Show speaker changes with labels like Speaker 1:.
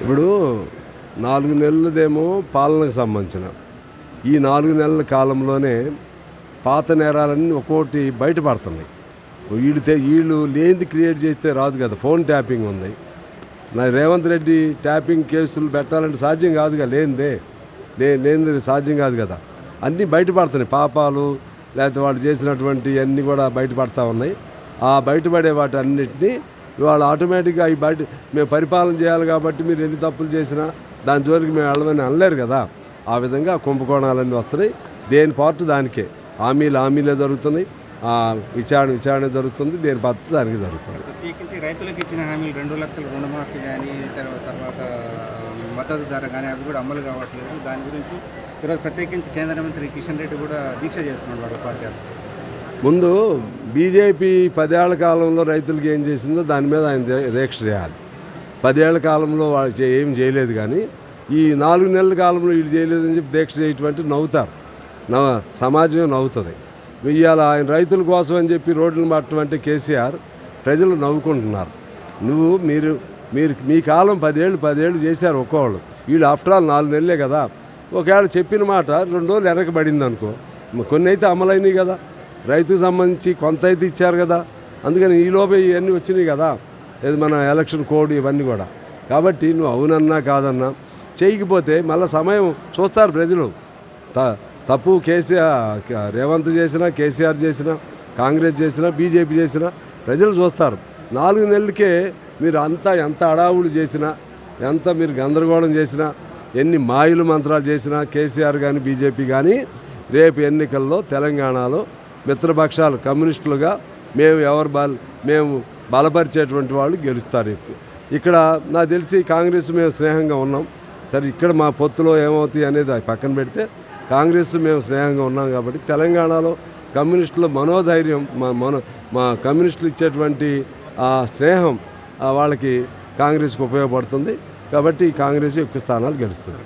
Speaker 1: ఇప్పుడు నాలుగు నెలలదేమో పాలనకు సంబంధించిన. ఈ నాలుగు నెలల కాలంలోనే పాత నేరాలన్నీ ఒక్కోటి బయటపడుతున్నాయి. వీళ్ళు వీళ్ళు లేనిది క్రియేట్ చేస్తే రాదు కదా ఫోన్ ట్యాపింగ్ ఉంది. నా రేవంత్ రెడ్డి ట్యాపింగ్ కేసులు పెట్టాలంటే సాధ్యం కాదుగా లేనిదే లే లేనిది సాధ్యం కాదు కదా. అన్నీ బయటపడుతున్నాయి పాపాలు లేకపోతే వాళ్ళు చేసినటువంటి అన్నీ కూడా బయటపడతా ఉన్నాయి. ఆ బయటపడే వాటి అన్నిటినీ ఇవాళ ఆటోమేటిక్గా ఈ బయట మేము పరిపాలన చేయాలి కాబట్టి మీరు ఎన్ని తప్పులు చేసినా దాని జోలికి మేము వెళ్ళమని అనలేరు కదా. ఆ విధంగా కుంభకోణాలన్నీ వస్తున్నాయి. దేని పార్ట్ దానికే. హామీలు హామీలే జరుగుతున్నాయి. ఆ విచారణ విచారణ జరుగుతుంది. దేని పద్ధతి దానికి జరుగుతుంది.
Speaker 2: ప్రత్యేకించి రైతులకు ఇచ్చిన హామీలు రెండు లక్షల రుణమాఫీ కానీ తర్వాత మద్దతు ధర కానీ అవి కూడా అమలు కావట్లేదు. దాని గురించి ఈరోజు ప్రత్యేకించి కేంద్ర మంత్రి కిషన్ రెడ్డి కూడా దీక్ష చేస్తున్నాడు వాళ్ళ పార్టీ
Speaker 1: ముందు బీజేపీ పదేళ్ళ కాలంలో రైతులకి ఏం చేసిందో దాని మీద ఆయన దీక్ష చేయాలి. పదేళ్ళ కాలంలో వాళ్ళు ఏం చేయలేదు కానీ ఈ నాలుగు నెలల కాలంలో వీళ్ళు చేయలేదని చెప్పి దీక్ష చేయటువంటి నవ్వుతారు. నవ్వ సమాజమే నవ్వుతుంది. ఇవాళ ఆయన రైతుల కోసం అని చెప్పి రోడ్లను పట్టడం కేసీఆర్ ప్రజలు నవ్వుకుంటున్నారు. నువ్వు మీరు మీరు మీ కాలం పదేళ్ళు పదేళ్ళు చేశారు ఒక్కోళ్ళు. వీళ్ళు ఆఫ్టర్ ఆల్ నాలుగు నెలలే కదా. ఒకవేళ చెప్పిన మాట రెండు రోజులు వెనకబడింది అనుకో కొన్ని అయితే అమలైనవి కదా. రైతుకు సంబంధించి కొంత అయితే ఇచ్చారు కదా. అందుకని ఈలోపే ఇవన్నీ వచ్చినాయి కదా. ఇది మన ఎలక్షన్ కోడ్ ఇవన్నీ కూడా. కాబట్టి నువ్వు అవునన్నా కాదన్నా చేయకపోతే మళ్ళీ సమయం చూస్తారు ప్రజలు. త తప్పు కేసీఆర్ రేవంత్ చేసినా కేసీఆర్ చేసినా కాంగ్రెస్ చేసినా బీజేపీ చేసినా ప్రజలు చూస్తారు. నాలుగు నెలలకే మీరు అంతా ఎంత అడావులు చేసినా ఎంత మీరు గందరగోళం చేసినా ఎన్ని మాయలు మంత్రాలు చేసినా కేసీఆర్ కానీ బీజేపీ కానీ రేపు ఎన్నికల్లో తెలంగాణలో మిత్రపక్షాలు కమ్యూనిస్టులుగా మేము ఎవరు బల మేము బలపరిచేటువంటి వాళ్ళు గెలుస్తారు. ఇక్కడ నాకు తెలిసి కాంగ్రెస్ మేము స్నేహంగా ఉన్నాం. సరే ఇక్కడ మా పొత్తులో ఏమవుతాయి అనేది అది పక్కన పెడితే కాంగ్రెస్ మేము స్నేహంగా ఉన్నాం కాబట్టి తెలంగాణలో కమ్యూనిస్టుల మనోధైర్యం మా మనో మా కమ్యూనిస్టులు ఇచ్చేటువంటి ఆ స్నేహం వాళ్ళకి కాంగ్రెస్కి ఉపయోగపడుతుంది కాబట్టి కాంగ్రెస్ ఎక్కువ స్థానాలు గెలుస్తుంది.